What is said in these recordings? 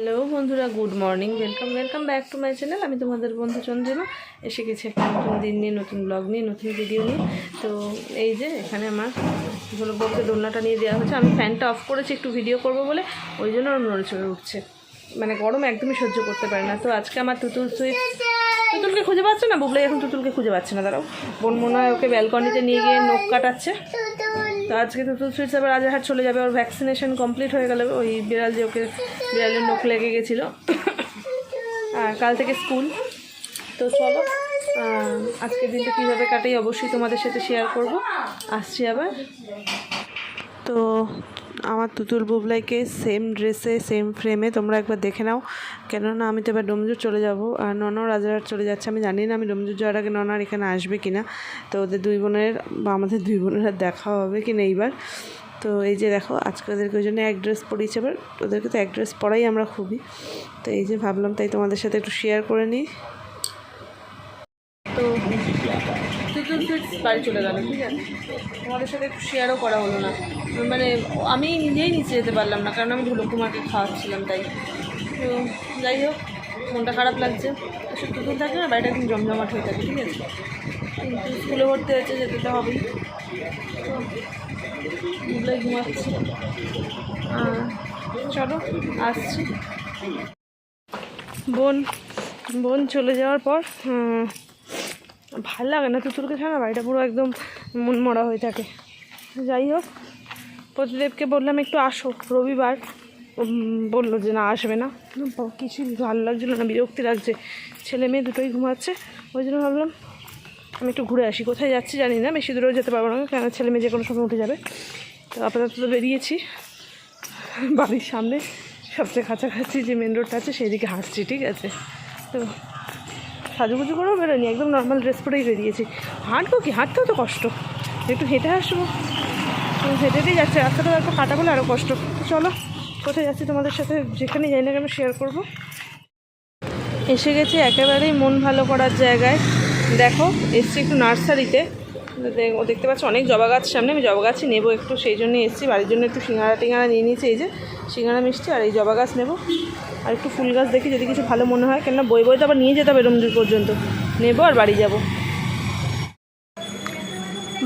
Hello বন্ধুরা, good morning welcome welcome back to my channel আমি তোমাদের বন্ধু চন্দ্রিমা। এসে গেছি একটা নতুন দিন নিয়ে, নতুন ব্লগ নিয়ে, নতুন ভিডিও নিয়ে। তো এই যে, এখানে আমার হলো বলতে দোলনাটা নিয়ে দেওয়া হচ্ছে আমি ফ্যানটা অফ করেছি, একটু ভিডিও করব বলে। ওই জন্য ওর নড়ে চড়ে উঠছে। মানে গরম একদমই সহ্য করতে পারে না। তো আজকে আমার তুতুল সুইট তুতুলকে খুঁজে পাচ্ছে না? বুবলাই এখন তুতুলকে খুঁজে পাচ্ছে না, দাঁড়াও। বোন মনে হয় ওকে ব্যালকনিতে নিয়ে গিয়ে নখ কাটাচ্ছে। তো আজকে তো সুইটস আবার রাজাহাট চলে যাবে। ওর ভ্যাকসিনেশন কমপ্লিট হয়ে গেল। ওই বিড়াল যে ওকে, বিড়ালের নোখ লেগে গেছিল। আর কাল থেকে স্কুল তো চলো আজকের দিনটা কীভাবে কাটাই অবশ্যই তোমাদের সাথে শেয়ার করব। আসছি আবার। তো আমার তুতুল বুবলাইকে সেম ড্রেসে সেম ফ্রেমে তোমরা একবার দেখে নাও। কেননা আমি তো এবার ডোমজুর চলে যাব। আর ননও রাজারহাট চলে যাচ্ছে। আমি জানি না আমি ডোমজুর যাওয়ার আগে ননার এখানে আসবে কি না তো ওদের দুই বোনের বা আমাদের দুই বোনের দেখা হবে কি না এইবার। তো এই যে দেখো, আজকে ওদেরকে ওই জন্য এক ড্রেস পরিয়েছে। এবার ওদেরকে তো এক ড্রেস পরাই আমরা খুবই। তো এই যে ভাবলাম তাই তোমাদের সাথে একটু শেয়ার করে নিই। তো বাড়ি চলে গেল, ঠিক আছে? তোমাদের সাথে একটু শেয়ারও করা হলো না। মানে আমি নিজেই নিচে যেতে পারলাম না, কারণ আমি ঢুলকুমাকে খাওয়াচ্ছিলাম তাই। তো যাই হোক, মনটা খারাপ লাগছে। এসব তুতুল থাকে না, বাড়িটা একদম জমজমাট হয়ে থাকে, ঠিক আছে? কিন্তু স্কুলে ভর্তি হয়েছে, যেতে তো হবেই। ঘুমাচ্ছি। চলো, আসছি। বোন বোন চলে যাওয়ার পর ভালো লাগে না তুতুলকে ছাড়া বাড়িটা পুরো একদম মন মরা হয়ে থাকে। যাই হোক, প্রতিদেবকে বললাম একটু আসো, রবিবার। বলল যে না, আসবে না। কিছুই ভালো লাগছিল না, বিরক্তি লাগছে। ছেলে মেয়ে দুটোই ঘুমাচ্ছে, ওই জন্য ভাবলাম আমি একটু ঘুরে আসি। কোথায় যাচ্ছি জানি না, বেশি দূরেও যেতে পারব না, কেন ছেলে মেয়ে যে কোনো সময় উঠে যাবে। তো আপাতত তো বেরিয়েছি। বাড়ির সামনে সবচেয়ে কাছাকাছি যে মেন রোডটা আছে সেই দিকে হাঁটছি, ঠিক আছে? তো সাজুগুজু করেও বেরোয়নি, একদম নর্মাল ড্রেস পরেই বেরিয়েছি। হাঁটবো কি? হাঁটতেও তো কষ্ট। একটু হেঁটে আসব। হেঁটে হেঁটেই যাচ্ছে, রাস্তাটা একটু কাটা বলে আরও কষ্ট। চলো, কোথায় যাচ্ছি তোমাদের সাথে? যেখানে যাই না কেন শেয়ার করব। এসে গেছি একেবারেই মন ভালো করার জায়গায়। দেখো, এসছি একটু নার্সারিতে। দেখতে পাচ্ছ অনেক জবা গাছ সামনে, আমি জবা গাছই নেব একটু, সেই জন্য এসেছি। বাড়ির জন্য একটু সিঙ্গারা টিঙ্গারা নিয়ে নিয়েছি, এই যে সিঙ্গারা মিষ্টি আর এই জবা গাছ নেব। আর একটু ফুল গাছ দেখি, যদি কিছু ভালো মনে হয়, কেননা বই বই তো আবার নিয়ে যেতে হবে রমদুর পর্যন্ত। নেব আর বাড়ি যাব।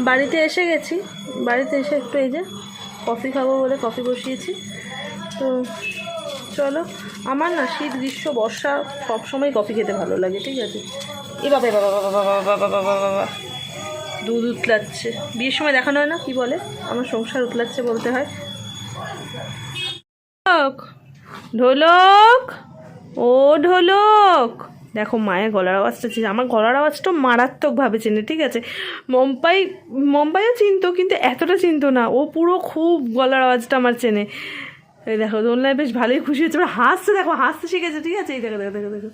বাড়িতে এসে গেছি। বাড়িতে এসে একটু এই যে কফি খাব বলে কফি বসিয়েছি। তো চলো, আমার না শীত, গ্রীষ্ম, বর্ষা সবসময় কফি খেতে ভালো লাগে, ঠিক আছে? এ বাবা বাবা বাবা বাবা বাবা বাবা বাবা। দুধ উতলাচ্ছে। বিয়ের সময় দেখানো হয় না? কি বলে? আমার সংসার উতলাচ্ছে বলতে হয়। ঢোলক ও ঢোলক। দেখো মায়ের গলার আওয়াজটা চিনি। আমার গলার আওয়াজটা মারাত্মকভাবে চেনে, ঠিক আছে? মম্পাই মম্পাইও চিনতো, কিন্তু এতটা চিনতো না। ও পুরো খুব গলার আওয়াজটা আমার চেনে। এই দেখো, দোলনায় বেশ ভালোই খুশি হচ্ছে হাসছে দেখো, হাসতে শিখেছে, ঠিক আছে? এই দেখো দেখো দেখো দেখো।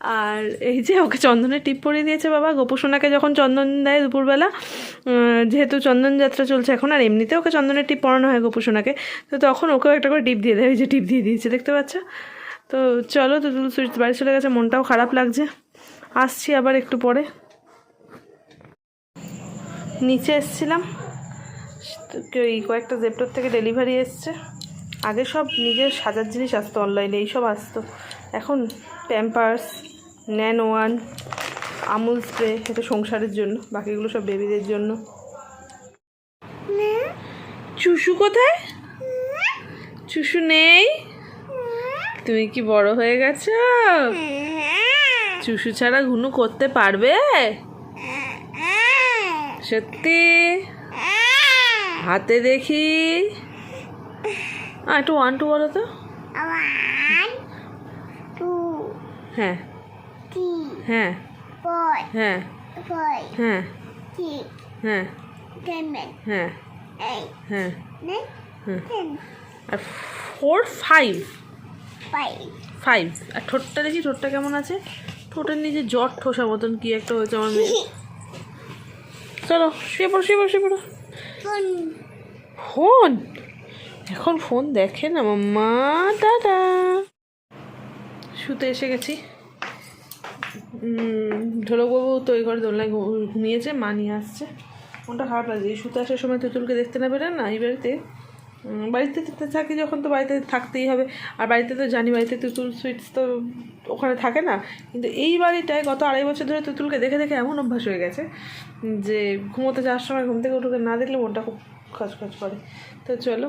আর এই যে ওকে চন্দনের টিপ পরিয়ে দিয়েছে বাবা গোপুসোনাকে যখন চন্দন দেয় দুপুরবেলা যেহেতু চন্দন যাত্রা চলছে এখন, আর এমনিতে ওকে চন্দনের টিপ পরানো হয় গোপুসোনাকে তো তখন ওকেও একটা করে টিপ দিয়ে দেয়, ওই যে টিপ দিয়ে দিয়েছে, দেখতে পাচ্ছ? তো চলো তো সুইচ বাড়ি চলে গেছে, মনটাও খারাপ লাগছে। আসছি আবার একটু পরে। নিচে এসছিলাম, ওই কয়েকটা জেপটোর থেকে ডেলিভারি এসছে। আগে সব নিজের সাজার জিনিস আসতো অনলাইনে এইসব আসতো। এখন Pampers NAN one Amul spray এটা সংসারের জন্য বাকিগুলো সব বেবিদের জন্য। চুষু কোথায়? চুষু নেই? তুমি কি বড় হয়ে গেছো? চুষু ছাড়া ঘুনু করতে পারবে? সত্যি? হাতে দেখি। একটু ওয়ান টু বলো তো। হ্যাঁ। হ্যাঁ। হ্যাঁ। হ্যাঁ। হ্যাঁ। হ্যাঁ। হ্যাঁ। ten, আর ফোর ফাইভ. ফাইভ। আর ঠোঁটটা দেখি ঠোঁটটা কেমন আছে? ঠোঁটের নিচে জ্বর ঠোসা মতন কি একটা হয়েছে আমার মেয়ে। চলো শুয়ে পড়ো শুয়ে পড়ো শুয়ে পড়ো। ফোন। এখন ফোন দেখে না মাম্মা দাদা শুতে এসে গেছি। ঢোলকবাবু তো এই ঘরে দোলনায় ঘুমিয়েছে, মা নিয়ে আসছে। মনটা খারাপ লাগছে। এই শুতে আসার সময় তুতুলকে দেখতে না পেলেন না? এই বাড়িতে? বাড়িতে থাকি যখন তো বাড়িতে থাকতেই হবে। আর বাড়িতে তো জানি, বাড়িতে তুতুল সুইটস তো ওখানে থাকে না। কিন্তু এই বাড়িটায় গত আড়াই বছর ধরে তুতুলকে দেখে দেখে এমন অভ্যাস হয়ে গেছে যে ঘুমোতে যাওয়ার সময় ঘুম থেকে উঠে না দেখলে মনটা খুব খচখচ করে। তো চলো